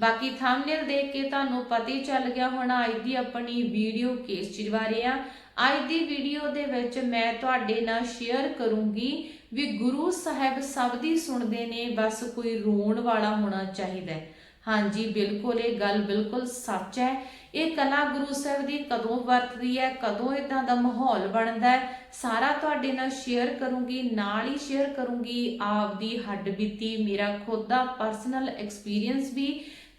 ਬਾਕੀ ਥੰਬਨੇਲ ਦੇਖ ਕੇ ਤੁਹਾਨੂੰ ਪਤਾ ਹੀ ਚੱਲ ਗਿਆ ਹੋਣਾ, ਅੱਜ ਦੀ ਆਪਣੀ ਵੀਡੀਓ ਕਿਸ ਚੀਜ਼ ਬਾਰੇ ਆ। ਅੱਜ ਦੀ ਵੀਡੀਓ ਦੇ ਵਿੱਚ ਮੈਂ ਤੁਹਾਡੇ ਨਾਲ ਸ਼ੇਅਰ ਕਰੂੰਗੀ ਵੀ ਗੁਰੂ ਸਾਹਿਬ ਸਭ ਦੀ ਸੁਣਦੇ ਨੇ, ਬਸ ਕੋਈ ਰੋਣ ਵਾਲਾ ਹੋਣਾ ਚਾਹੀਦਾ ਹੈ। ਹਾਂਜੀ, ਬਿਲਕੁਲ, ਇਹ ਗੱਲ ਬਿਲਕੁਲ ਸੱਚ ਹੈ। ਇਹ ਕਲਾ ਗੁਰੂ ਸਾਹਿਬ ਦੀ ਕਦੋਂ ਵਰਤਦੀ ਹੈ, ਕਦੋਂ ਇਦਾਂ ਦਾ ਮਾਹੌਲ ਬਣਦਾ ਹੈ, ਸਾਰਾ ਤੁਹਾਡੇ ਨਾਲ ਸ਼ੇਅਰ ਕਰੂੰਗੀ, ਨਾਲ ਹੀ ਸ਼ੇਅਰ ਕਰੂੰਗੀ। ਆਪਦੀ ਹੱਡਬੀਤੀ ਮੇਰਾ ਖੁਦ ਦਾ ਪਰਸਨਲ ਐਕਸਪੀਰੀਅੰਸ ਵੀ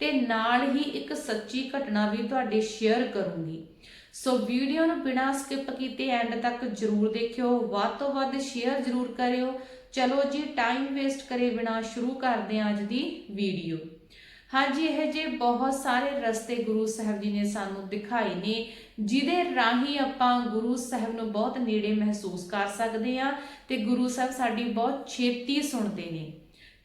ਤੇ ਨਾਲ ਹੀ ਇੱਕ ਸੱਚੀ ਘਟਨਾ ਵੀ ਤੁਹਾਡੇ ਸ਼ੇਅਰ ਕਰੂੰਗੀ। ਸੋ ਵੀਡੀਓ ਨੂੰ ਬਿਨਾਂ ਸਕਿਪ ਕੀਤੇ ਐਂਡ ਤੱਕ ਜਰੂਰ ਦੇਖਿਓ, ਵੱਧ ਤੋਂ ਵੱਧ ਸ਼ੇਅਰ ਜਰੂਰ ਕਰਿਓ। ਚਲੋ ਜੀ ਟਾਈਮ ਵੇਸਟ ਕਰੇ ਬਿਨਾਂ ਸ਼ੁਰੂ ਕਰਦੇ ਹਾਂ ਅੱਜ ਦੀ ਵੀਡੀਓ ਹਾਂਜੀ, ਇਹ ਜੇ ਬਹੁਤ ਸਾਰੇ ਰਸਤੇ ਗੁਰੂ ਸਾਹਿਬ ਜੀ ਨੇ ਸਾਨੂੰ ਦਿਖਾਏ ਨੇ, ਜਿਹਦੇ ਰਾਹੀਂ ਆਪਾਂ ਗੁਰੂ ਸਾਹਿਬ ਨੂੰ ਬਹੁਤ ਨੇੜੇ ਮਹਿਸੂਸ ਕਰ ਸਕਦੇ ਹਾਂ ਤੇ ਗੁਰੂ ਸਾਹਿਬ ਸਾਡੀ ਬਹੁਤ ਛੇਤੀ ਸੁਣਦੇ ਨੇ।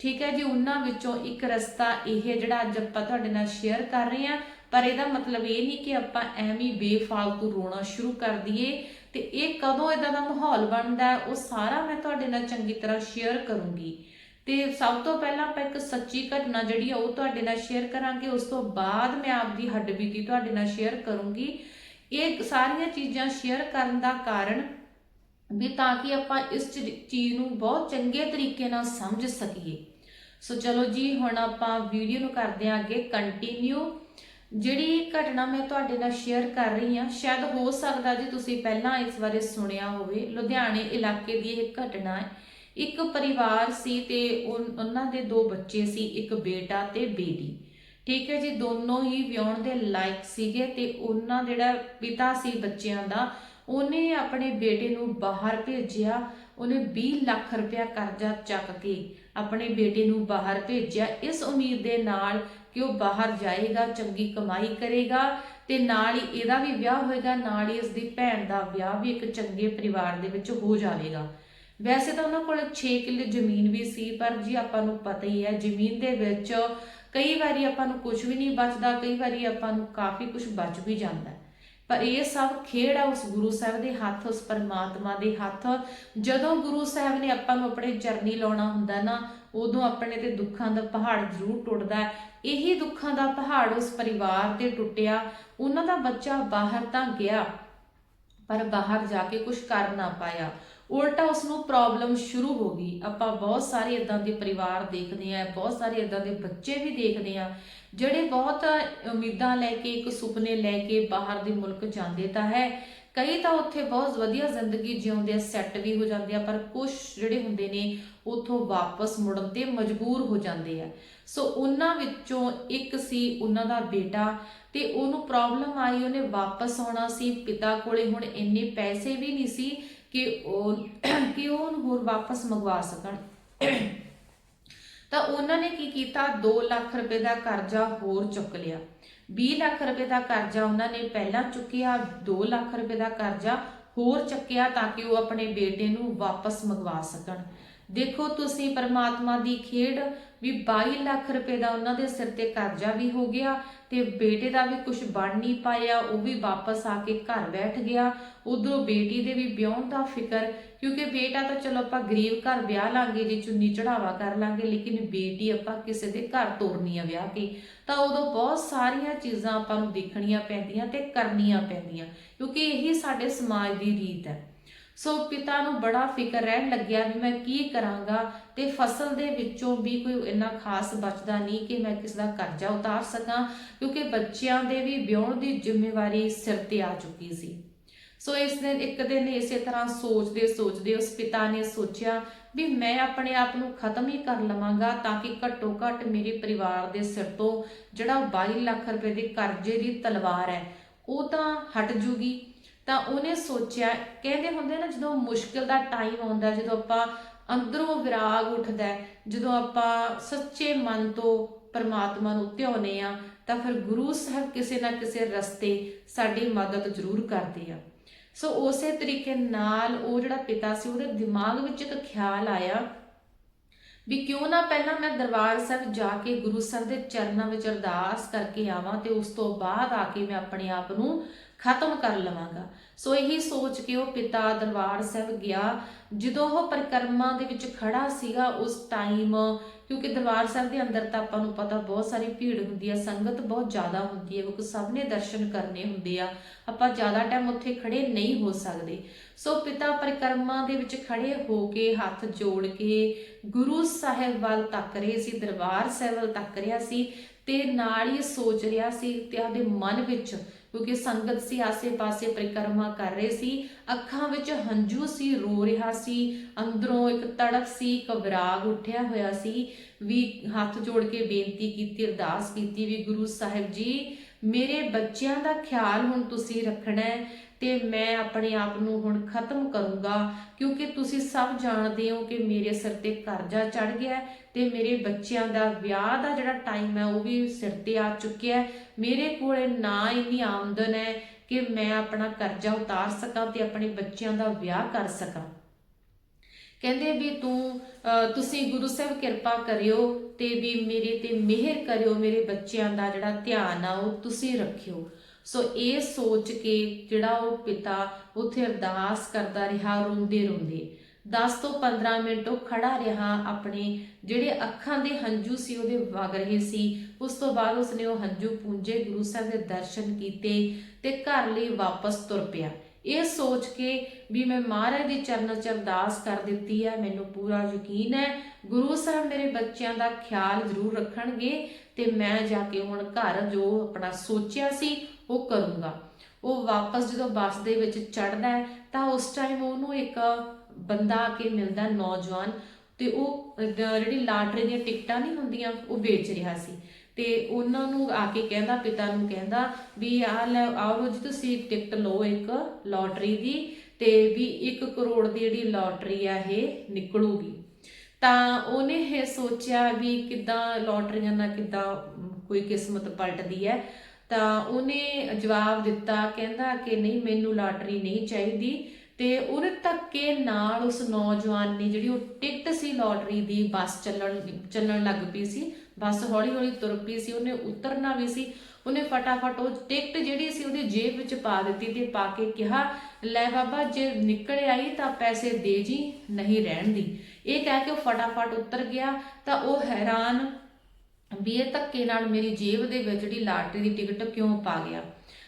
ਠੀਕ ਹੈ ਜੀ, ਉਹਨਾਂ ਵਿੱਚੋਂ ਇੱਕ ਰਸਤਾ ਇਹ ਜਿਹੜਾ ਅੱਜ ਆਪਾਂ ਤੁਹਾਡੇ ਨਾਲ ਸ਼ੇਅਰ ਕਰ ਰਹੇ ਹਾਂ। ਪਰ ਇਹਦਾ ਮਤਲਬ ਇਹ ਨਹੀਂ ਕਿ ਆਪਾਂ ਐਵੇਂ ਬੇਫਾਲਤੂ ਰੋਣਾ ਸ਼ੁਰੂ ਕਰ ਦਈਏ ਤੇ ਇਹ ਕਦੋਂ ਇਦਾਂ ਦਾ ਮਾਹੌਲ ਬਣਦਾ ਉਹ ਸਾਰਾ ਮੈਂ ਤੁਹਾਡੇ ਨਾਲ ਚੰਗੀ ਤਰ੍ਹਾਂ ਸ਼ੇਅਰ ਕਰੂੰਗੀ। ਤੇ ਸਭ ਤੋਂ ਪਹਿਲਾਂ ਆਪਾਂ ਇੱਕ ਸੱਚੀ ਘਟਨਾ ਜਿਹੜੀ ਆ, ਉਹ ਤੁਹਾਡੇ ਨਾਲ ਸ਼ੇਅਰ ਕਰਾਂਗੇ। ਉਸ ਤੋਂ ਬਾਅਦ ਮੈਂ ਆਪਦੀ ਹੱਡਬੀਤੀ ਤੁਹਾਡੇ ਨਾਲ ਸ਼ੇਅਰ ਕਰੂੰਗੀ। ਇਹ ਸਾਰੀਆਂ ਚੀਜ਼ਾਂ ਸ਼ੇਅਰ ਕਰਨ ਦਾ ਕਾਰਨ ਵੀ ਤਾਂ ਕਿ ਆਪਾਂ ਇਸ ਚੀਜ਼ ਨੂੰ ਬਹੁਤ ਚੰਗੇ ਤਰੀਕੇ ਨਾਲ ਸਮਝ ਸਕੀਏ। ਸੋ ਚਲੋ ਜੀ, ਹੁਣ ਆਪਾਂ ਵੀਡੀਓ ਨੂੰ ਕਰਦੇ ਹਾਂ ਅੱਗੇ ਕੰਟੀਨਿਊ ਜਿਹੜੀ ਘਟਨਾ ਮੈਂ ਤੁਹਾਡੇ ਨਾਲ ਸ਼ੇਅਰ ਕਰ ਰਹੀ ਹਾਂ, ਸ਼ਾਇਦ ਹੋ ਸਕਦਾ ਜੀ ਤੁਸੀਂ ਪਹਿਲਾਂ ਇਸ ਬਾਰੇ ਸੁਣਿਆ ਹੋਵੇ। ਲੁਧਿਆਣੇ ਇਲਾਕੇ ਦੀ ਇਹ ਘਟਨਾ ਹੈ। ਇੱਕ ਪਰਿਵਾਰ ਸੀ ਤੇ ਉਹਨਾਂ ਦੇ ਦੋ ਬੱਚੇ ਸੀ, ਇੱਕ ਬੇਟਾ ਤੇ ਬੇਟੀ। ਠੀਕ ਹੈ ਜੀ, ਦੋਨੋਂ ਹੀ ਵਿਆਹਣ ਦੇ ਲਾਇਕ ਸੀਗੇ ਤੇ ਉਹਨਾਂ ਜਿਹੜਾ ਪਿਤਾ ਸੀ ਬੱਚਿਆਂ ਦਾ ਉਹਨੇ ਆਪਣੇ ਬੇਟੇ ਨੂੰ ਬਾਹਰ ਭੇਜਿਆ, ਉਹਨੇ 20 ਲੱਖ ਰੁਪਇਆ ਕਰਜ਼ਾ ਚੱਕ ਕੇ ਆਪਣੇ ਬੇਟੇ ਨੂੰ ਬਾਹਰ ਭੇਜਿਆ। ਇਸ ਉਮੀਦ ਦੇ ਨਾਲ ਕਿ ਉਹ ਬਾਹਰ ਜਾਏਗਾ, ਚੰਗੀ ਕਮਾਈ ਕਰੇਗਾ ਤੇ ਨਾਲ ਹੀ ਇਹਦਾ ਵੀ ਵਿਆਹ ਹੋਏਗਾ, ਨਾਲ ਹੀ ਇਸ ਦੀ ਭੈਣ ਦਾ ਵਿਆਹ ਵੀ ਇੱਕ ਚੰਗੇ ਪਰਿਵਾਰ ਦੇ ਵਿੱਚ ਹੋ ਜਾਵੇਗਾ। ਵੈਸੇ ਤਾਂ ਉਹਨਾਂ ਕੋਲ 6 ਕਿੱਲੇ ਜ਼ਮੀਨ ਵੀ ਸੀ, ਪਰ ਜੀ ਆਪਾਂ ਨੂੰ ਪਤਾ ਹੀ ਹੈ, ਜ਼ਮੀਨ ਦੇ ਵਿੱਚ ਕਈ ਵਾਰੀ ਆਪਾਂ ਨੂੰ ਕੁਝ ਵੀ ਨਹੀਂ ਬਚਦਾ, ਕਈ ਵਾਰੀ ਆਪਾਂ ਨੂੰ ਕਾਫੀ ਕੁਝ ਬਚ ਵੀ ਜਾਂਦਾ ਹੈ। ਪਰ ਇਹ ਸਭ ਖੇਡ ਆ ਉਸ ਗੁਰੂ ਸਾਹਿਬ ਦੇ ਹੱਥ, ਉਸ ਪਰਮਾਤਮਾ ਦੇ ਹੱਥ। ਜਦੋਂ ਗੁਰੂ ਸਾਹਿਬ ਨੇ ਆਪਾਂ ਨੂੰ ਆਪਣੇ ਚਰਨੀ ਲਾਉਣਾ ਹੁੰਦਾ ਨਾ, ਉਦੋਂ ਆਪਣੇ ਤੇ ਦੁੱਖਾਂ ਦਾ ਪਹਾੜ ਜ਼ਰੂਰ ਟੁੱਟਦਾ ਹੈ। ਇਹੀ ਦੁੱਖਾਂ ਦਾ ਪਹਾੜ ਉਸ ਪਰਿਵਾਰ ਤੇ ਟੁੱਟਿਆ। ਉਹਨਾਂ ਦਾ ਬੱਚਾ ਬਾਹਰ ਤਾਂ ਗਿਆ, ਪਰ ਬਾਹਰ ਜਾ ਕੇ ਕੁਝ ਕਰ ਨਾ ਪਾਇਆ। ਉਲਟਾ ਉਸ ਨੂੰ ਪ੍ਰੋਬਲਮ ਸ਼ੁਰੂ ਹੋ ਗਈ। ਆਪਾਂ ਬਹੁਤ ਸਾਰੇ ਇਦਾਂ ਦੇ ਪਰਿਵਾਰ ਦੇਖਦੇ ਆ ਬਹੁਤ ਸਾਰੇ ਇਦਾਂ ਦੇ ਬੱਚੇ ਵੀ ਦੇਖਦੇ ਆ ਜਿਹੜੇ ਬਹੁਤ ਉਮੀਦਾਂ ਲੈ ਕੇ, ਇੱਕ ਸੁਪਨੇ ਲੈ ਕੇ ਬਾਹਰ ਦੇ ਮੁਲਕ ਜਾਂਦੇ ਤਾਂ ਹੈ। ਕਈ ਤਾਂ ਉੱਥੇ ਬਹੁਤ ਵਧੀਆ ਜ਼ਿੰਦਗੀ ਜਿਉਂਦੇ ਆ ਸੈੱਟ ਵੀ ਹੋ ਜਾਂਦੇ ਆ, ਪਰ ਕੁਝ ਜਿਹੜੇ ਹੁੰਦੇ ਨੇ, ਉਥੋਂ ਵਾਪਸ ਮੁੜਨ ਤੇ ਮਜਬੂਰ ਹੋ ਜਾਂਦੇ ਆ। ਸੋ ਉਹਨਾਂ ਵਿੱਚੋਂ ਇੱਕ ਸੀ ਉਹਨਾਂ ਦਾ ਬੇਟਾ ਤੇ ਉਹਨੂੰ ਪ੍ਰੋਬਲਮ ਆਈ, ਉਹਨੇ ਵਾਪਸ ਆਉਣਾ ਸੀ। ਪਿਤਾ ਕੋਲੇ ਹੁਣ ਇੰਨੇ ਪੈਸੇ ਵੀ ਨਹੀਂ ਸੀ ਕਿ ਉਹ ਕਿ ਉਹ ਉਹਨੂੰ ਹੋਰ ਵਾਪਸ ਮੰਗਵਾ ਸਕਣ। ਤਾਂ ਉਹਨਾਂ ਨੇ ਕੀ ਕੀਤਾ? 2 ਲੱਖ ਰੁਪਏ ਦਾ ਕਰਜ਼ਾ ਹੋਰ ਚੁੱਕ ਲਿਆ। 20 ਲੱਖ ਰੁਪਏ ਦਾ ਕਰਜ਼ਾ ਉਹਨਾਂ ਨੇ ਪਹਿਲਾਂ ਚੁੱਕਿਆ 2 ਲੱਖ ਰੁਪਏ ਦਾ ਕਰਜ਼ਾ ਹੋਰ ਚੱਕਿਆ ਤਾਂ ਕਿ ਉਹ ਆਪਣੇ ਬੇਟੇ ਨੂੰ ਵਾਪਸ ਮੰਗਵਾ ਸਕਣ। ਦੇਖੋ ਤੁਸੀਂ ਪਰਮਾਤਮਾ ਦੀ ਖੇਡ ਵੀ 22 ਲੱਖ ਰੁਪਏ ਦਾ ਉਹਨਾਂ ਦੇ ਸਿਰ ਤੇ ਕਰਜ਼ਾ ਵੀ ਹੋ ਗਿਆ ਤੇ ਬੇਟੇ ਦਾ ਵੀ ਕੁਝ ਬਣ ਨਹੀਂ ਪਾਇਆ, ਉਹ ਵੀ ਵਾਪਸ ਆ ਕੇ ਘਰ ਬੈਠ ਗਿਆ। ਉਧਰੋਂ ਬੇਟੀ ਦੇ ਵੀ ਵਿਆਹਣ ਦਾ ਫਿਕਰ, ਕਿਉਂਕਿ ਬੇਟਾ ਤਾਂ ਚਲੋ ਆਪਾਂ ਗਰੀਬ ਘਰ ਵਿਆਹ ਲਾਂਗੇ, ਜੇ ਚੁੰਨੀ ਚੜਾਵਾ ਕਰ ਲਾਂਗੇ, ਲੇਕਿਨ ਬੇਟੀ ਆਪਾਂ ਕਿਸੇ ਦੇ ਘਰ ਤੋਰਨੀ ਆ ਵਿਆਹ ਕੇ। ਤਾਂ ਉਦੋਂ ਬਹੁਤ ਸਾਰੀਆਂ ਚੀਜ਼ਾਂ ਆਪਾਂ ਨੂੰ ਦੇਖਣੀਆਂ ਪੈਂਦੀਆਂ ਤੇ ਕਰਨੀਆਂ ਪੈਂਦੀਆਂ, ਕਿਉਂਕਿ ਇਹੀ ਸਾਡੇ ਸਮਾਜ ਦੀ ਰੀਤ ਹੈ। ਸੋ ਪਿਤਾ ਨੂੰ ਬੜਾ ਫਿਕਰ ਰਹਿਣ ਲੱਗਿਆ ਵੀ ਮੈਂ ਕੀ ਕਰਾਂਗਾ ਤੇ ਫਸਲ ਦੇ ਵਿੱਚੋਂ ਵੀ ਕੋਈ ਇੰਨਾ ਖਾਸ ਬਚਦਾ ਨਹੀਂ ਕਿ ਮੈਂ ਕਿਸ ਦਾ ਕਰਜ਼ਾ ਉਤਾਰ ਸਕਾਂ, ਕਿਉਂਕਿ ਬੱਚਿਆਂ ਦੇ ਵੀ ਵਿਆਹਣ ਦੀ ਜ਼ਿੰਮੇਵਾਰੀ ਸਿਰ ਤੇ ਆ ਚੁੱਕੀ ਸੀ। ਸੋ ਇਸ ਦਿਨ ਇੱਕ ਦਿਨ ਇਸੇ ਤਰ੍ਹਾਂ ਸੋਚਦੇ ਸੋਚਦੇ ਉਸ ਪਿਤਾ ਨੇ ਸੋਚਿਆ ਵੀ ਮੈਂ ਆਪਣੇ ਆਪ ਨੂੰ ਖਤਮ ਹੀ ਕਰ ਲਵਾਂਗਾ ਤਾਂ ਕਿ ਘੱਟੋ ਘੱਟ ਮੇਰੇ ਪਰਿਵਾਰ ਦੇ ਸਿਰ ਤੋਂ ਜਿਹੜਾ 22 ਲੱਖ ਰੁਪਏ ਦੇ ਕਰਜ਼ੇ ਦੀ ਤਲਵਾਰ ਹੈ, ਉਹ ਤਾਂ ਹਟ ਜੂਗੀ। ਤਾਂ ਉਹਨੇ ਸੋਚਿਆ, ਕਹਿੰਦੇ ਹੁੰਦੇ ਨਾ, ਜਦੋਂ ਮੁਸ਼ਕਿਲ ਦਾ ਟਾਈਮ ਆਉਂਦਾ, ਜਦੋਂ ਆਪਾਂ ਅੰਦਰੋਂ ਵਿਰਾਗ ਉੱਠਦਾ ਜਦੋਂ ਆਪਾਂ ਸੱਚੇ ਮਨ ਤੋਂ ਪਰਮਾਤਮਾ ਨੂੰ ਧਿਆਉਨੇ ਆ ਤਾਂ ਫਿਰ ਗੁਰੂ ਸਾਹਿਬ ਕਿਸੇ ਨਾ ਕਿਸੇ ਰਸਤੇ ਸਾਡੀ ਮਦਦ ਜ਼ਰੂਰ ਕਰਦੇ ਆ। ਸੋ ਉਸੇ ਤਰੀਕੇ ਨਾਲ ਉਹ ਜਿਹੜਾ ਪਿਤਾ ਸੀ, ਉਹਦੇ ਦਿਮਾਗ ਵਿੱਚ ਇੱਕ ਖਿਆਲ ਆਇਆ ਵੀ ਕਿਉਂ ਨਾ ਪਹਿਲਾਂ ਮੈਂ ਦਰਬਾਰ ਸਾਹਿਬ ਜਾ ਕੇ ਗੁਰੂ ਸਾਹਿਬ ਦੇ ਚਰਨਾਂ ਵਿੱਚ ਅਰਦਾਸ ਕਰਕੇ ਆਵਾਂ ਤੇ ਉਸ ਤੋਂ ਬਾਅਦ ਆ ਕੇ ਮੈਂ ਆਪਣੇ ਆਪ ਨੂੰ ਖਤਮ ਕਰ ਲਵਾਂਗਾ। ਸੋ ਇਹੀ ਸੋਚ ਕੇ ਉਹ ਪਿਤਾ ਦਰਬਾਰ ਸਾਹਿਬ ਗਿਆ। ਜਦੋਂ ਉਹ ਪਰਿਕਰਮਾ ਦੇ ਵਿੱਚ ਖੜਾ ਸੀਗਾ, ਉਸ ਟਾਈਮ ਕਿਉਂਕਿ ਦਰਬਾਰ ਸਾਹਿਬ ਦੇ ਅੰਦਰ ਤਾਂ ਆਪਾਂ ਨੂੰ ਪਤਾ ਬਹੁਤ ਸਾਰੀ ਭੀੜ ਹੁੰਦੀ ਆ, ਸੰਗਤ ਬਹੁਤ ਜ਼ਿਆਦਾ ਹੁੰਦੀ ਹੈ ਕਿਉਂਕਿ ਸਭ ਨੇ ਦਰਸ਼ਨ ਕਰਨੇ ਹੁੰਦੇ ਆ। ਆਪਾਂ ਜ਼ਿਆਦਾ ਟਾਈਮ ਉੱਥੇ ਖੜੇ ਨਹੀਂ ਹੋ ਸਕਦੇ। ਸੋ ਪਿਤਾ ਪਰਿਕਰਮਾ ਦੇ ਵਿੱਚ ਖੜੇ ਹੋ ਕੇ, ਹੱਥ ਜੋੜ ਕੇ ਗੁਰੂ ਸਾਹਿਬ ਵੱਲ ਤੱਕ ਰਹੇ ਸੀ, ਦਰਬਾਰ ਸਾਹਿਬ ਵੱਲ ਤੱਕ ਰਿਹਾ ਸੀ ਤੇ ਨਾਲ ਹੀ ਸੋਚ ਰਿਹਾ ਸੀ ਤੇ ਆਪਦੇ ਮਨ ਵਿੱਚ ਕਿਉਂਕਿ ਸੰਗਤ ਸੀ, ਆਸੇ-ਪਾਸੇ ਪਰਿਕਰਮਾ ਕਰ ਰਹੇ ਸੀ। ਅੱਖਾਂ ਵਿੱਚ ਹੰਝੂ ਸੀ, ਰੋ ਰਿਹਾ ਸੀ। ਅੰਦਰੋਂ ਇੱਕ ਤੜਪ ਸੀ ਘਬਰਾਗ ਉੱਠਿਆ ਹੋਇਆ ਸੀ। ਵੀ ਹੱਥ ਜੋੜ ਕੇ ਬੇਨਤੀ ਕੀਤੀ, ਅਰਦਾਸ ਕੀਤੀ ਵੀ ਗੁਰੂ ਸਾਹਿਬ ਜੀ, ਮੇਰੇ ਬੱਚਿਆਂ ਦਾ ਖਿਆਲ ਹੁਣ ਤੁਸੀਂ ਰੱਖਣਾ ਹੈ। ਤੇ ਮੈਂ ਆਪਣੇ ਆਪ ਨੂੰ ਹੁਣ ਖਤਮ ਕਰੂੰਗਾ, ਕਿਉਂਕਿ ਤੁਸੀਂ ਸਭ ਜਾਣਦੇ ਹੋ ਕਿ ਮੇਰੇ ਸਿਰ ਤੇ ਕਰਜ਼ਾ ਚੜ ਗਿਆ ਤੇ ਮੇਰੇ ਬੱਚਿਆਂ ਦਾ ਵਿਆਹ ਦਾ ਜਿਹੜਾ ਟਾਈਮ ਹੈ ਉਹ ਵੀ ਸਿਰ ਤੇ ਆ ਚੁੱਕਿਆ ਮੇਰੇ ਕੋਲੇ ਨਾ ਇੰਨੀ ਆਮਦਨ ਹੈ ਕਿ ਮੈਂ ਆਪਣਾ ਕਰਜ਼ਾ ਉਤਾਰ ਸਕਾਂ ਤੇ ਆਪਣੇ ਬੱਚਿਆਂ ਦਾ ਵਿਆਹ ਕਰ ਸਕਾਂ। ਕਹਿੰਦੇ ਵੀ ਤੂੰ ਅਹ ਤੁਸੀਂ ਗੁਰੂ ਸਾਹਿਬ ਕਿਰਪਾ ਕਰਿਓ ਤੇ ਵੀ ਮੇਰੇ ਤੇ ਮਿਹਰ ਕਰਿਓ, ਮੇਰੇ ਬੱਚਿਆਂ ਦਾ ਜਿਹੜਾ ਧਿਆਨ ਆ ਉਹ ਤੁਸੀਂ ਰੱਖਿਓ। ਸੋ ਇਹ ਸੋਚ ਕੇ ਜਿਹੜਾ ਉਹ ਪਿਤਾ ਉੱਥੇ ਅਰਦਾਸ ਕਰਦਾ ਰਿਹਾ, ਰੋਂਦੇ ਰੋਂਦੇ। 10 ਤੋਂ 15 ਮਿੰਟ ਉਹ ਖੜਾ ਰਿਹਾ, ਆਪਣੇ ਜਿਹੜੇ ਅੱਖਾਂ ਦੇ ਹੰਝੂ ਸੀ ਉਹਦੇ ਵਗ ਰਹੇ ਸੀ। ਉਸ ਤੋਂ ਬਾਅਦ ਉਸਨੇ ਉਹ ਹੰਝੂ ਪੂੰਝੇ ਗੁਰੂ ਸਾਹਿਬ ਦੇ ਦਰਸ਼ਨ ਕੀਤੇ ਤੇ ਘਰ ਲਈ ਵਾਪਸ ਤੁਰ ਪਿਆ। ਇਹ ਸੋਚ ਕੇ ਵੀ ਮੈਂ ਮਹਾਰਾਜ ਦੇ ਚਰਨਾਂ 'ਚ ਅਰਦਾਸ ਕਰ ਦਿੱਤੀ ਹੈ, ਮੈਨੂੰ ਪੂਰਾ ਯਕੀਨ ਹੈ, ਗੁਰੂ ਸਾਹਿਬ ਮੇਰੇ ਬੱਚਿਆਂ ਦਾ ਖਿਆਲ ਜ਼ਰੂਰ ਰੱਖਣਗੇ ਤੇ ਮੈਂ ਜਾ ਕੇ ਹੁਣ ਘਰ ਜੋ ਆਪਣਾ ਸੋਚਿਆ ਸੀ ਉਹ ਕਰੂੰਗਾ। ਉਹ ਵਾਪਸ ਜਦੋਂ ਬੱਸ ਦੇ ਵਿੱਚ ਚੜਦਾ ਹੈ, ਤਾਂ ਉਸ ਟਾਈਮ ਉਹਨੂੰ ਇੱਕ ਬੰਦਾ ਆ ਕੇ ਮਿਲਦਾ ਨੌਜਵਾਨ। ਤੇ ਉਹ ਜਿਹੜੀ ਲਾਟਰੀ ਦੀਆਂ ਟਿਕਟਾਂ ਨਹੀਂ ਹੁੰਦੀਆਂ, ਉਹ ਵੇਚ ਰਿਹਾ ਸੀ। ਤੇ ਉਹਨਾਂ ਨੂੰ ਆ ਕੇ ਕਹਿੰਦਾ, ਪਿਤਾ ਨੂੰ ਕਹਿੰਦਾ ਵੀ ਆ ਲੈ, ਆਓ ਜੀ ਤੁਸੀਂ ਟਿਕਟ ਲਓ ਇੱਕ ਲੋਟਰੀ ਦੀ ਤੇ ਵੀ 1 ਕਰੋੜ ਦੀ ਜਿਹੜੀ ਲੋਟਰੀ ਆ, ਇਹ ਨਿਕਲੂਗੀ। ਤਾਂ ਉਹਨੇ ਇਹ ਸੋਚਿਆ ਵੀ ਕਿੱਦਾਂ ਲੋਟਰੀਆਂ ਨਾਲ ਕਿੱਦਾਂ ਕੋਈ ਕਿਸਮਤ ਪਲਟਦੀ ਹੈ। ਤਾਂ ਉਹਨੇ ਜਵਾਬ ਦਿੱਤਾ, ਕਹਿੰਦਾ ਕਿ ਨਹੀਂ, ਮੈਨੂੰ ਲਾਟਰੀ ਨਹੀਂ ਚਾਹੀਦੀ। ਤੇ ਉਹਨੇ ਧੱਕੇ ਨਾਲ ਉਸ ਨੌਜਵਾਨ ਨੇ ਜਿਹੜੀ ਉਹ ਟਿਕਟ ਸੀ ਲੋਟਰੀ ਦੀ, ਬੱਸ ਚੱਲਣ ਚੱਲਣ ਲੱਗ ਪਈ ਸੀ। ਬੱਸ ਹੌਲੀ ਹੌਲੀ ਤੁਰ ਪਈ ਸੀ, ਉਹਨੇ ਉਤਰਨਾ ਵੀ ਸੀ। ਉਹਨੇ ਫਟਾਫਟ ਉਹ ਟਿਕਟ ਜਿਹੜੀ ਸੀ ਉਹਦੀ ਜੇਬ ਵਿੱਚ ਪਾ ਦਿੱਤੀ ਤੇ ਪਾ ਕੇ ਕਿਹਾ, ਲੈ ਬਾਬਾ, ਜੇ ਨਿਕਲ ਆਈ ਤਾਂ ਪੈਸੇ ਦੇ ਜੀ, ਨਹੀਂ ਰਹਿਣ ਦੀ। ਇਹ ਕਹਿ ਕੇ ਉਹ ਫਟਾਫਟ ਉਤਰ ਗਿਆ ਤਾਂ ਉਹ ਹੈਰਾਨ ਵੀ ਇਹ ਧੱਕੇ ਨਾਲ ਮੇਰੀ ਜੇਬ ਦੇ ਵਿੱਚ ਜਿਹੜੀ ਲਾਟਰੀ ਦੀ ਟਿਕਟ ਕਿਉਂ ਪਾ ਗਿਆ?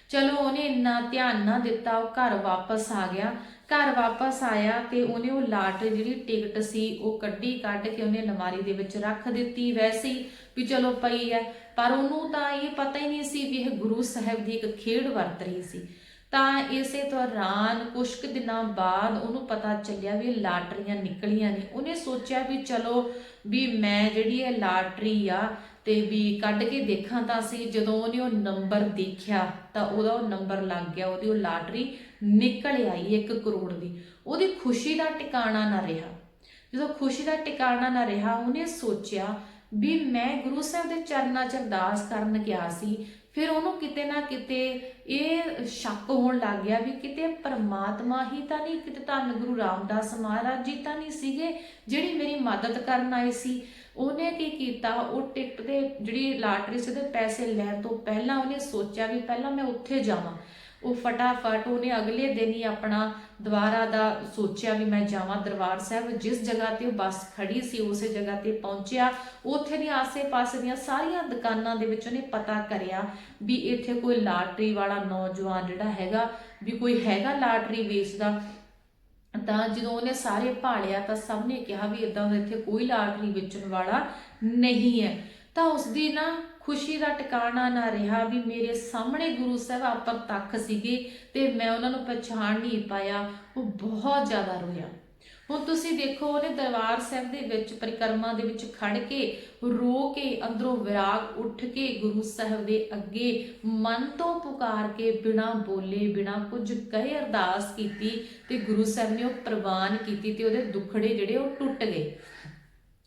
ਚਲੋ ਉਹਨੇ ਇੰਨਾ ਧਿਆਨ ਨਾ ਦਿੱਤਾ, ਉਹ ਘਰ ਵਾਪਸ ਆ ਗਿਆ। ਘਰ ਵਾਪਸ ਆਇਆ ਤੇ ਉਹਨੇ ਉਹ ਲਾਟਰੀ ਜਿਹੜੀ ਟਿਕਟ ਸੀ ਉਹ ਕੱਢੀ, ਕੱਢ ਕੇ ਉਹਨੇ ਅਲਮਾਰੀ ਦੇ ਵਿੱਚ ਰੱਖ ਦਿੱਤੀ। ਵੈਸੇ ਹੀ ਵੀ ਚਲੋ ਪਈ ਹੈ, ਪਰ ਉਹਨੂੰ ਤਾਂ ਇਹ ਪਤਾ ਹੀ ਨਹੀਂ ਸੀ ਵੀ ਇਹ ਗੁਰੂ ਸਾਹਿਬ ਦੀ ਇੱਕ ਖੇਡ ਵਰਤ ਰਹੀ ਸੀ। ਤਾਂ ਇਸੇ ਦੌਰਾਨ ਕੁਝ ਕੁ ਦਿਨਾਂ ਬਾਅਦ ਉਹਨੂੰ ਪਤਾ ਚੱਲਿਆ ਵੀ ਲਾਟਰੀਆਂ ਨਿਕਲੀਆਂ ਨੇ। ਉਹਨੇ ਸੋਚਿਆ ਵੀ ਚਲੋ ਵੀ ਮੈਂ ਜਿਹੜੀ ਇਹ ਲਾਟਰੀ ਆ ਤੇ ਵੀ ਕੱਢ ਕੇ ਦੇਖਾਂ ਤਾਂ ਸੀ, ਜਦੋਂ ਉਹਨੇ ਉਹ ਨੰਬਰ ਦੇਖਿਆ ਤਾਂ ਉਹਦਾ ਉਹ ਨੰਬਰ ਲੱਗ ਗਿਆ, ਉਹਦੀ ਉਹ ਲਾਟਰੀ ਨਿਕਲ ਆਈ 1 ਕਰੋੜ ਦੀ। ਉਹਦੀ ਖੁਸ਼ੀ ਦਾ ਟਿਕਾਣਾ ਨਾ ਰਿਹਾ। ਜਦੋਂ ਖੁਸ਼ੀ ਦਾ ਟਿਕਾਣਾ ਨਾ ਰਿਹਾ, ਉਹਨੇ ਸੋਚਿਆ ਵੀ ਮੈਂ ਗੁਰੂ ਸਾਹਿਬ ਦੇ ਚਰਨਾਂ 'ਚ ਅਰਦਾਸ ਕਰਨ ਗਿਆ ਸੀ, ਫਿਰ ਉਹਨੂੰ ਕਿਤੇ ਨਾ ਕਿਤੇ ਇਹ ਸ਼ੱਕ ਹੋਣ ਲੱਗ ਗਿਆ ਵੀ ਕਿਤੇ ਪਰਮਾਤਮਾ ਹੀ ਤਾਂ ਨਹੀਂ, ਕਿਤੇ ਧੰਨ ਗੁਰੂ ਰਾਮਦਾਸ ਮਹਾਰਾਜ ਜੀ ਤਾਂ ਨਹੀਂ ਸੀਗੇ ਜਿਹੜੀ ਮੇਰੀ ਮਦਦ ਕਰਨ ਆਏ ਸੀ। ਉਹਨੇ ਕੀ ਕੀਤਾ? ਉਹ ਟਿਕਟ ਦੇ ਜਿਹੜੀ ਲਾਟਰੀ ਸੀ, ਉਹਦੇ ਪੈਸੇ ਲੈਣ ਤੋਂ ਪਹਿਲਾਂ ਉਹਨੇ ਸੋਚਿਆ ਵੀ ਪਹਿਲਾਂ ਮੈਂ ਉੱਥੇ ਜਾਵਾਂ। ਉਹ ਫਟਾਫਟ ਉਹਨੇ ਅਗਲੇ ਦਿਨ ਹੀ ਆਪਣਾ ਦੁਬਾਰਾ ਦਾ ਸੋਚਿਆ ਵੀ ਮੈਂ ਜਾਵਾਂ ਦਰਬਾਰ ਸਾਹਿਬ। ਜਿਸ ਜਗ੍ਹਾ ਤੇ ਉਹ ਬੱਸ ਖੜੀ ਸੀ, ਉਸੇ ਜਗ੍ਹਾ ਤੇ ਪਹੁੰਚਿਆ। ਉੱਥੇ ਦੀਆਂ ਆਸੇ-ਪਾਸੇ ਦੀਆਂ ਸਾਰੀਆਂ ਦੁਕਾਨਾਂ ਦੇ ਵਿੱਚ ਉਹਨੇ ਪਤਾ ਕਰਿਆ ਵੀ ਇੱਥੇ ਕੋਈ ਲਾਟਰੀ ਵਾਲਾ ਨੌਜਵਾਨ ਜਿਹੜਾ ਹੈਗਾ, ਵੀ ਕੋਈ ਹੈਗਾ ਲਾਟਰੀ ਵੇਚਦਾ। ਤਾਂ ਜਦੋਂ ਉਹਨੇ ਸਾਰੇ ਭਾਲਿਆ ਤਾਂ ਸਭ ਨੇ ਕਿਹਾ ਵੀ ਇਦਾਂ ਦਾ ਇੱਥੇ ਕੋਈ ਲਾਟਰੀ ਵੇਚਣ ਵਾਲਾ ਨਹੀਂ ਹੈ। ਤਾਂ ਉਸ ਦੀ ਨਾ ਖੁਸ਼ੀ ਦਾ ਟਿਕਾਣਾ ਨਾ ਰਿਹਾ ਵੀ ਮੇਰੇ ਸਾਹਮਣੇ ਗੁਰੂ ਸਾਹਿਬ ਆਪਰ ਤੱਕ ਸੀਗੇ ਤੇ ਮੈਂ ਉਹਨਾਂ ਨੂੰ ਪਛਾਣ ਨਹੀਂ ਪਾਇਆ, ਉਹ ਬਹੁਤ ਜ਼ਿਆਦਾ ਰੋਇਆ। ਹੁਣ ਤੁਸੀਂ ਦੇਖੋ, ਉਹਨੇ ਦਰਬਾਰ ਸਾਹਿਬ ਦੇ ਵਿੱਚ ਪਰਿਕਰਮਾ ਦੇ ਵਿੱਚ ਖੜ ਕੇ ਰੋ ਕੇ ਅੰਦਰੋਂ ਵਿਰਾਗ ਉੱਠ ਕੇ ਗੁਰੂ ਸਾਹਿਬ ਦੇ ਅੱਗੇ ਮਨ ਤੋਂ ਪੁਕਾਰ ਕੇ ਬਿਨਾ ਬੋਲੇ, ਬਿਨਾ ਕੁਝ ਕਹੇ ਅਰਦਾਸ ਕੀਤੀ ਤੇ ਗੁਰੂ ਸਾਹਿਬ ਨੇ ਉਹ ਪ੍ਰਵਾਨ ਕੀਤੀ ਤੇ ਉਹਦੇ ਦੁੱਖੜੇ ਜਿਹੜੇ ਉਹ ਟੁੱਟ ਗਏ।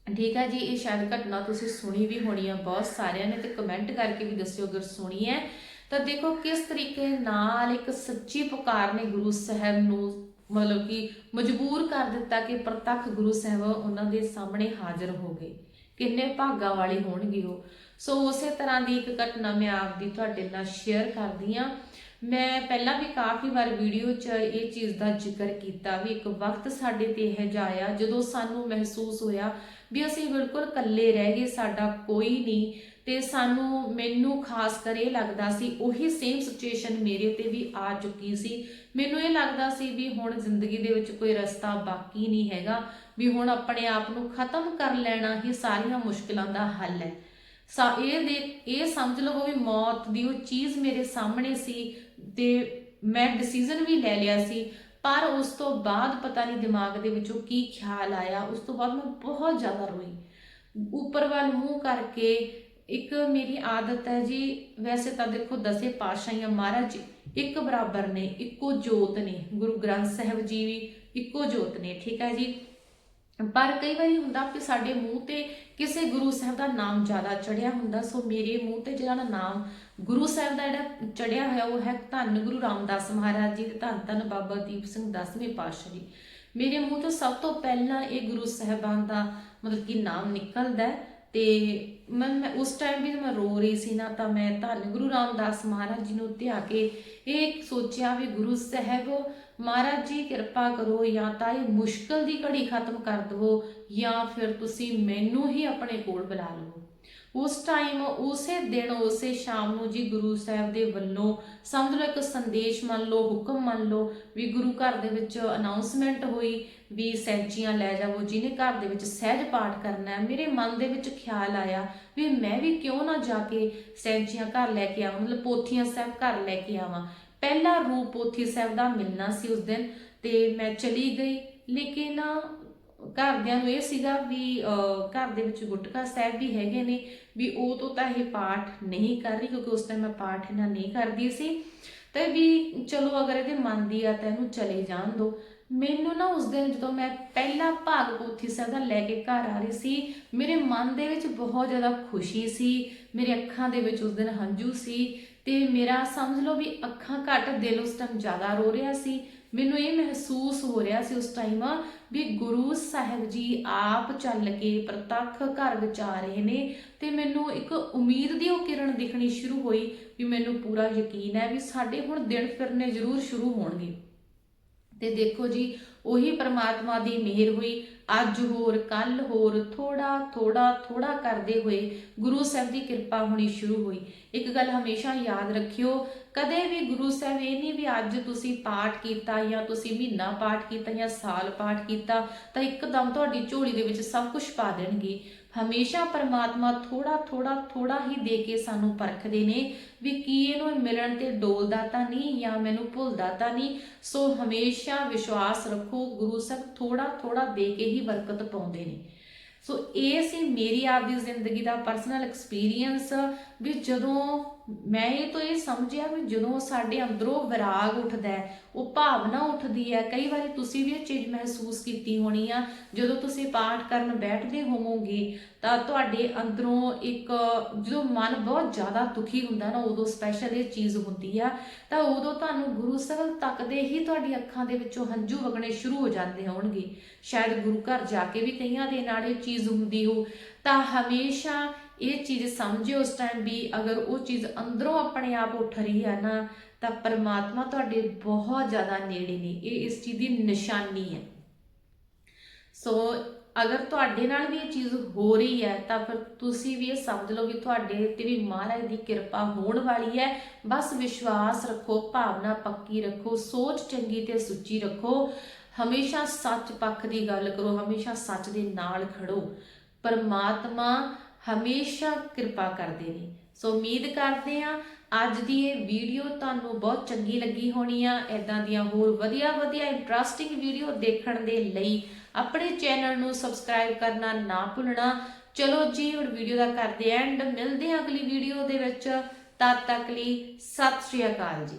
ਠੀਕ ਹੈ ਜੀ, ਇਹ ਸ਼ਾਇਦ ਘਟਨਾ ਤੁਸੀਂ ਸੁਣੀ ਵੀ ਹੋਣੀ ਆ, ਬਹੁਤ ਸਾਰਿਆਂ ਨੇ ਤੇ ਕਮੈਂਟ ਕਰਕੇ ਵੀ ਦੱਸਿਓ ਅਗਰ ਸੁਣੀ ਹੈ। ਤਾਂ ਦੇਖੋ ਕਿਸ ਤਰੀਕੇ ਨਾਲ ਇੱਕ ਸੱਚੀ ਪੁਕਾਰ ਨੇ ਗੁਰੂ ਸਾਹਿਬ ਨੂੰ ਮਤਲਬ ਕਿ ਮਜਬੂਰ ਕਰ ਦਿੱਤਾ ਕਿ ਪ੍ਰਤੱਖ ਗੁਰੂ ਸਾਹਿਬ ਉਹਨਾਂ ਦੇ ਸਾਹਮਣੇ ਹਾਜ਼ਰ ਹੋ ਗਏ। ਕਿੰਨੇ ਭਾਗਾ ਵਾਲੇ ਹੋਣਗੇ ਉਹ। ਸੋ ਉਸੇ ਤਰ੍ਹਾਂ ਦੀ ਇੱਕ ਘਟਨਾ ਮੈਂ ਆਪਦੀ ਤੁਹਾਡੇ ਨਾਲ ਸ਼ੇਅਰ ਕਰਦੀ ਆ ਮੈਂ ਪਹਿਲਾਂ ਵੀ ਕਾਫੀ ਵਾਰ ਵੀਡੀਓ 'ਚ ਇਹ ਚੀਜ਼ ਦਾ ਜ਼ਿਕਰ ਕੀਤਾ ਵੀ ਇੱਕ ਵਕਤ ਸਾਡੇ ਤੇ ਇਹ ਜਾਇਆ ਜਦੋਂ ਸਾਨੂੰ ਮਹਿਸੂਸ ਹੋਇਆ ਵੀ ਅਸੀਂ ਬਿਲਕੁਲ ਇਕੱਲੇ ਰਹਿ ਗਏ, ਸਾਡਾ ਕੋਈ ਨਹੀਂ ਤੇ ਸਾਨੂੰ ਮੈਨੂੰ ਖਾਸ ਕਰ ਇਹ ਲੱਗਦਾ ਸੀ, ਉਹੀ ਸੇਮ ਸਿਚੁਏਸ਼ਨ ਮੇਰੇ ਤੇ ਵੀ ਆ ਚੁੱਕੀ ਸੀ। ਮੈਨੂੰ ਇਹ ਲੱਗਦਾ ਸੀ ਵੀ ਹੁਣ ਜ਼ਿੰਦਗੀ ਦੇ ਵਿੱਚ ਕੋਈ ਰਸਤਾ ਬਾਕੀ ਨਹੀਂ ਹੈਗਾ, ਵੀ ਹੁਣ ਆਪਣੇ ਆਪ ਨੂੰ ਖਤਮ ਕਰ ਲੈਣਾ ਹੀ ਸਾਰੀਆਂ ਮੁਸ਼ਕਲਾਂ ਦਾ ਹੱਲ ਹੈ। ਸਾ ਇਹ ਦੇ ਇਹ ਸਮਝ ਲਵੋ ਵੀ ਮੌਤ ਦੀ ਉਹ ਚੀਜ਼ ਮੇਰੇ ਸਾਹਮਣੇ ਸੀ ਤੇ ਮੈਂ ਡਿਸੀਜਨ ਵੀ ਲੈ ਲਿਆ ਸੀ, ਪਰ ਉਸ ਤੋਂ ਬਾਅਦ ਪਤਾ ਨਹੀਂ ਦਿਮਾਗ ਦੇ ਵਿੱਚੋਂ ਕੀ ਖਿਆਲ ਆਇਆ, ਉਸ ਤੋਂ ਬਾਅਦ ਮੈਂ ਬਹੁਤ ਜ਼ਿਆਦਾ ਰੋਈ। ਉੱਪਰ ਵੱਲ ਮੂੰਹ ਕਰਕੇ ਇੱਕ ਮੇਰੀ ਆਦਤ ਹੈ ਜੀ, ਵੈਸੇ ਤਾਂ ਦੇਖੋ ਦਸੇ ਪਾਤਸ਼ਾਹੀਆਂ ਮਹਾਰਾਜ ਇੱਕ ਬਰਾਬਰ ਨੇ, ਇੱਕੋ ਜੋਤ ਨੇ, ਗੁਰੂ ਗ੍ਰੰਥ ਸਾਹਿਬ ਜੀ ਵੀ ਇੱਕੋ ਜੋਤ ਨੇ, ਠੀਕ ਹੈ ਜੀ? ਪਰ ਕਈ ਵਾਰੀ ਹੁੰਦਾ ਕਿ ਸਾਡੇ ਮੂੰਹ ਤੇ ਕਿਸੇ ਗੁਰੂ ਸਾਹਿਬ ਦਾ ਨਾਮ ਜ਼ਿਆਦਾ ਚੜਿਆ ਹੁੰਦਾ, ਸੋ ਮੇਰੇ ਮੂੰਹ ਤੇ ਜਿਹੜਾ ਨਾਮ ਗੁਰੂ ਸਾਹਿਬ ਦਾ ਜਿਹੜਾ ਚੜਿਆ ਹੋਇਆ, ਉਹ ਹੈ ਧੰਨ ਗੁਰੂ ਰਾਮਦਾਸ ਮਹਾਰਾਜ ਜੀ ਤੇ ਧੰਨ ਧੰਨ ਬਾਬਾ ਦੀਪ ਸਿੰਘ ਦਸਵੇਂ ਪਾਤਸ਼ਾਹ ਜੀ। ਮੇਰੇ ਮੂੰਹ ਤੋਂ ਸਭ ਤੋਂ ਪਹਿਲਾਂ ਇਹ ਗੁਰੂ ਸਾਹਿਬਾਨ ਦਾ ਮਤਲਬ ਕਿ ਨਾਮ ਨਿਕਲਦਾ ਹੈ ਤੇ ਮੈਂ ਮੈਂ ਉਸ ਟਾਈਮ ਵੀ ਮੈਂ ਰੋ ਰਹੀ ਸੀ ਨਾ, ਤਾਂ ਮੈਂ ਧੰਨ ਗੁਰੂ ਰਾਮਦਾਸ ਮਹਾਰਾਜ ਜੀ ਨੂੰ ਧਿਆ ਕੇ ਇਹ ਸੋਚਿਆ ਵੀ ਗੁਰੂ ਸਾਹਿਬ ਮਹਾਰਾਜ ਜੀ, ਕਿਰਪਾ ਕਰੋ ਜਾਂ ਤਾਂ ਇਹ ਮੁਸ਼ਕਲ ਦੀ ਘੜੀ ਖਤਮ ਕਰ ਦਵੋ ਜਾਂ ਫਿਰ ਤੁਸੀਂ ਮੈਨੂੰ ਹੀ ਆਪਣੇ ਕੋਲ ਬੁਲਾ ਲਵੋ। ਉਸ ਟਾਈਮ ਉਸੇ ਦਿਨ, ਉਸੇ ਸ਼ਾਮ ਨੂੰ ਜੀ ਗੁਰੂ ਸਾਹਿਬ ਦੇ ਵੱਲੋਂ ਸਮਝ ਲਓ ਇੱਕ ਸੰਦੇਸ਼ ਮੰਨ ਲਓ, ਹੁਕਮ ਮੰਨ ਲਓ ਵੀ ਗੁਰੂ ਘਰ ਦੇ ਵਿੱਚ ਅਨਾਉਂਸਮੈਂਟ ਹੋਈ ਵੀ ਸੈਂਚੀਆਂ ਲੈ ਜਾਵੋ, ਜਿਹਨੇ ਘਰ ਦੇ ਵਿੱਚ ਸਹਿਜ ਪਾਠ ਕਰਨਾ ਹੈ। ਮੇਰੇ ਮਨ ਦੇ ਵਿੱਚ ਖਿਆਲ ਆਇਆ ਵੀ ਮੈਂ ਵੀ ਕਿਉਂ ਨਾ ਜਾ ਕੇ ਸੈਂਚੀਆਂ ਘਰ ਲੈ ਕੇ ਆਵਾਂ, ਮਤਲਬ ਪੋਥੀਆਂ ਸਾਹਿਬ ਘਰ ਲੈ ਕੇ ਆਵਾਂ। ਪਹਿਲਾ ਰੂਪ ਪੋਥੀ ਸਾਹਿਬ ਦਾ ਮਿਲਣਾ ਸੀ ਉਸ ਦਿਨ ਤੇ ਮੈਂ ਚਲੀ ਗਈ। ਲੇਕਿਨ ਘਰਦਿਆਂ ਨੂੰ ਇਹ ਸੀਗਾ ਵੀ ਅਹ, ਘਰ ਦੇ ਵਿੱਚ ਗੁਟਕਾ ਸਾਹਿਬ ਵੀ ਹੈਗੇ ਨੇ ਵੀ ਉਹ ਤੋਂ ਤਾਂ ਇਹ ਪਾਠ ਨਹੀਂ ਕਰ ਰਹੀ ਕਿਉਂਕਿ ਉਸ ਟਾਈਮ ਮੈਂ ਪਾਠ ਇਹਨਾਂ ਨਹੀਂ ਕਰਦੀ ਸੀ। ਤੇ ਵੀ ਚਲੋ ਅਗਰ ਇਹਦੇ ਮੰਨਦੀ ਆ ਤਾਂ ਇਹਨੂੰ ਚਲੇ ਜਾਣ ਦੋ ਮੈਨੂੰ ਨਾ ਉਸ ਦਿਨ ਜਦੋਂ ਮੈਂ ਪਹਿਲਾ ਭਾਗ ਪੋਥੀ ਸਾਹਿਬ ਦਾ ਲੈ ਕੇ ਘਰ ਆ ਰਹੀ ਸੀ, ਮੇਰੇ ਮਨ ਦੇ ਵਿੱਚ ਬਹੁਤ ਜ਼ਿਆਦਾ ਖੁਸ਼ੀ ਸੀ, ਮੇਰੇ ਅੱਖਾਂ ਦੇ ਵਿੱਚ ਉਸ ਦਿਨ ਹੰਝੂ ਸੀ ਤੇ ਮੇਰਾ ਸਮਝ ਲਓ ਵੀ ਅੱਖਾਂ ਘੱਟ, ਦਿਲ ਉਸ ਟਾਈਮ ਜ਼ਿਆਦਾ ਰੋ ਰਿਹਾ ਸੀ। ਮੈਨੂੰ ਇਹ ਮਹਿਸੂਸ ਹੋ ਰਿਹਾ ਸੀ ਉਸ ਟਾਈਮ ਵੀ ਗੁਰੂ ਸਾਹਿਬ ਜੀ ਆਪ ਚੱਲ ਕੇ ਪ੍ਰਤੱਖ ਘਰ ਵਿੱਚ ਆ ਰਹੇ ਨੇ ਤੇ ਮੈਨੂੰ ਇੱਕ ਉਮੀਦ ਦੀ ਉਹ ਕਿਰਨ ਦਿਖਣੀ ਸ਼ੁਰੂ ਹੋਈ ਵੀ ਮੈਨੂੰ ਪੂਰਾ ਯਕੀਨ ਹੈ ਵੀ ਸਾਡੇ ਹੁਣ ਦਿਨ ਫਿਰਨੇ ਜ਼ਰੂਰ ਸ਼ੁਰੂ ਹੋਣਗੇ। ਤੇ ਦੇਖੋ ਜੀ, ਉਹੀ ਪਰਮਾਤਮਾ ਦੀ ਮਿਹਰ ਹੋਈ। ਅੱਜ ਹੋਰ ਕੱਲ ਹੋਰ ਥੋੜਾ ਥੋੜਾ ਥੋੜਾ ਕਰਦੇ ਹੋਏ ਗੁਰੂ ਸਾਹਿਬ ਦੀ ਕਿਰਪਾ ਹੋਣੀ ਸ਼ੁਰੂ ਹੋਈ। ਇੱਕ ਗੱਲ ਹਮੇਸ਼ਾ ਯਾਦ ਰੱਖਿਓ, ਕਦੇ ਵੀ ਗੁਰੂ ਸਾਹਿਬ ਇਹ ਨਹੀਂ ਵੀ ਅੱਜ ਤੁਸੀਂ ਪਾਠ ਕੀਤਾ ਜਾਂ ਤੁਸੀਂ ਮਹੀਨਾ ਪਾਠ ਕੀਤਾ ਜਾਂ ਸਾਲ ਪਾਠ ਕੀਤਾ, ਤਾਂ ਇੱਕਦਮ ਤੁਹਾਡੀ ਝੋਲੀ ਦੇ ਵਿੱਚ ਸਭ ਕੁਝ ਪਾ ਦੇਣਗੇ। ਹਮੇਸ਼ਾ ਪਰਮਾਤਮਾ ਥੋੜਾ ਥੋੜਾ ਥੋੜਾ ਹੀ ਦੇ ਕੇ ਸਾਨੂੰ ਪਰਖਦੇ ਨੇ ਵੀ ਕੀ ਇਹਨੂੰ ਮਿਲਣ ਤੇ ਡੋਲਦਾ ਤਾਂ ਨਹੀਂ ਜਾਂ ਮੈਨੂੰ ਭੁੱਲਦਾ ਤਾਂ ਨਹੀਂ। ਸੋ ਹਮੇਸ਼ਾ ਵਿਸ਼ਵਾਸ ਰੱਖੋ, ਗੁਰੂ ਸਾਹਿਬ ਥੋੜਾ ਥੋੜਾ ਦੇ ਕੇ ਹੀ ਬਰਕਤ ਪਾਉਂਦੇ ਨੇ। ਸੋ ਇਹ ਸੀ ਮੇਰੀ ਆਪਦੀ ਜ਼ਿੰਦਗੀ ਦਾ ਪਰਸਨਲ ਐਕਸਪੀਰੀਅੰਸ ਵੀ ਜਦੋਂ ਮੈਂ ਇਹ ਤੋਂ ਇਹ ਸਮਝਿਆ ਵੀ ਜਦੋਂ ਸਾਡੇ ਅੰਦਰੋਂ ਵਿਰਾਗ ਉੱਠਦਾ ਹੈ, ਉਹ ਭਾਵਨਾ ਉੱਠਦੀ ਹੈ, ਕਈ ਵਾਰੀ ਤੁਸੀਂ ਵੀ ਇਹ ਚੀਜ਼ ਮਹਿਸੂਸ ਕੀਤੀ ਹੋਣੀ ਆ, ਜਦੋਂ ਤੁਸੀਂ ਪਾਠ ਕਰਨ ਬੈਠਦੇ ਹੋਵੋਗੇ, ਤਾਂ ਤੁਹਾਡੇ ਅੰਦਰੋਂ ਇੱਕ ਜਦੋਂ ਮਨ ਬਹੁਤ ਜ਼ਿਆਦਾ ਦੁਖੀ ਹੁੰਦਾ ਨਾ, ਉਦੋਂ ਸਪੈਸ਼ਲ ਇਹ ਚੀਜ਼ ਹੁੰਦੀ ਆ, ਤਾਂ ਉਦੋਂ ਤੁਹਾਨੂੰ ਗੁਰੂ ਸਾਹਿਬ ਤੱਕਦੇ ਹੀ ਤੁਹਾਡੀ ਅੱਖਾਂ ਦੇ ਵਿੱਚੋਂ ਹੰਝੂ ਵਗਣੇ ਸ਼ੁਰੂ ਹੋ ਜਾਂਦੇ ਹੋਣਗੇ। ਸ਼ਾਇਦ ਗੁਰੂ ਘਰ ਜਾ ਕੇ ਵੀ ਕਈਆਂ ਦੇ ਨਾਲ ਇਹ ਚੀਜ਼ ਹੁੰਦੀ ਹੋ, ਤਾਂ ਹਮੇਸ਼ਾ ਇਹ ਚੀਜ਼ ਸਮਝਿਓ ਉਸ ਟਾਈਮ ਵੀ ਅਗਰ ਉਹ ਚੀਜ਼ ਅੰਦਰੋਂ ਆਪਣੇ ਆਪ ਉੱਠ ਰਹੀ ਹੈ ਨਾ, ਤਾਂ ਪਰਮਾਤਮਾ ਤੁਹਾਡੇ ਬਹੁਤ ਜ਼ਿਆਦਾ ਨੇੜੇ ਨੇ। ਇਹ ਇਸ ਚੀਜ਼ ਦੀ ਨਿਸ਼ਾਨੀ ਹੈ। ਸੋ ਅਗਰ ਤੁਹਾਡੇ ਨਾਲ ਵੀ ਇਹ ਚੀਜ਼ ਹੋ ਰਹੀ ਹੈ, ਤਾਂ ਫਿਰ ਤੁਸੀਂ ਵੀ ਇਹ ਸਮਝ ਲਓ ਵੀ ਤੁਹਾਡੇ ਤੇ ਵੀ ਮਹਾਰਾਜ ਦੀ ਕਿਰਪਾ ਹੋਣ ਵਾਲੀ ਹੈ। ਬਸ ਵਿਸ਼ਵਾਸ ਰੱਖੋ, ਭਾਵਨਾ ਪੱਕੀ ਰੱਖੋ, ਸੋਚ ਚੰਗੀ ਤੇ ਸੁੱਚੀ ਰੱਖੋ। ਹਮੇਸ਼ਾ ਸੱਚ ਪੱਖ ਦੀ ਗੱਲ ਕਰੋ, ਹਮੇਸ਼ਾ ਸੱਚ ਦੇ ਨਾਲ ਖੜੋ। ਪਰਮਾਤਮਾ ਹਮੇਸ਼ਾ ਕਿਰਪਾ ਕਰਦੇ ਨੇ। ਸੋ ਉਮੀਦ ਕਰਦੇ ਆ ਅੱਜ ਦੀ ਇਹ ਵੀਡੀਓ ਤੁਹਾਨੂੰ ਬਹੁਤ ਚੰਗੀ ਲੱਗੀ ਹੋਣੀ ਆ। ਇਦਾਂ ਦੀਆਂ ਹੋਰ ਵਧੀਆ ਵਧੀਆ ਇੰਟਰਸਟਿੰਗ ਵੀਡੀਓ ਦੇਖਣ ਦੇ ਲਈ ਆਪਣੇ ਚੈਨਲ ਨੂੰ ਸਬਸਕ੍ਰਾਈਬ ਕਰਨਾ ਨਾ ਭੁੱਲਣਾ। ਚਲੋ ਜੀ, ਹੁਣ ਵੀਡੀਓ ਦਾ ਕਰਦੇ ਐਂਡ ਮਿਲਦੇ ਹਾਂ ਅਗਲੀ ਵੀਡੀਓ ਦੇ ਵਿੱਚ। ਤਦ ਤੱਕ ਲਈ ਸਤਿ ਸ਼੍ਰੀ ਅਕਾਲ ਜੀ।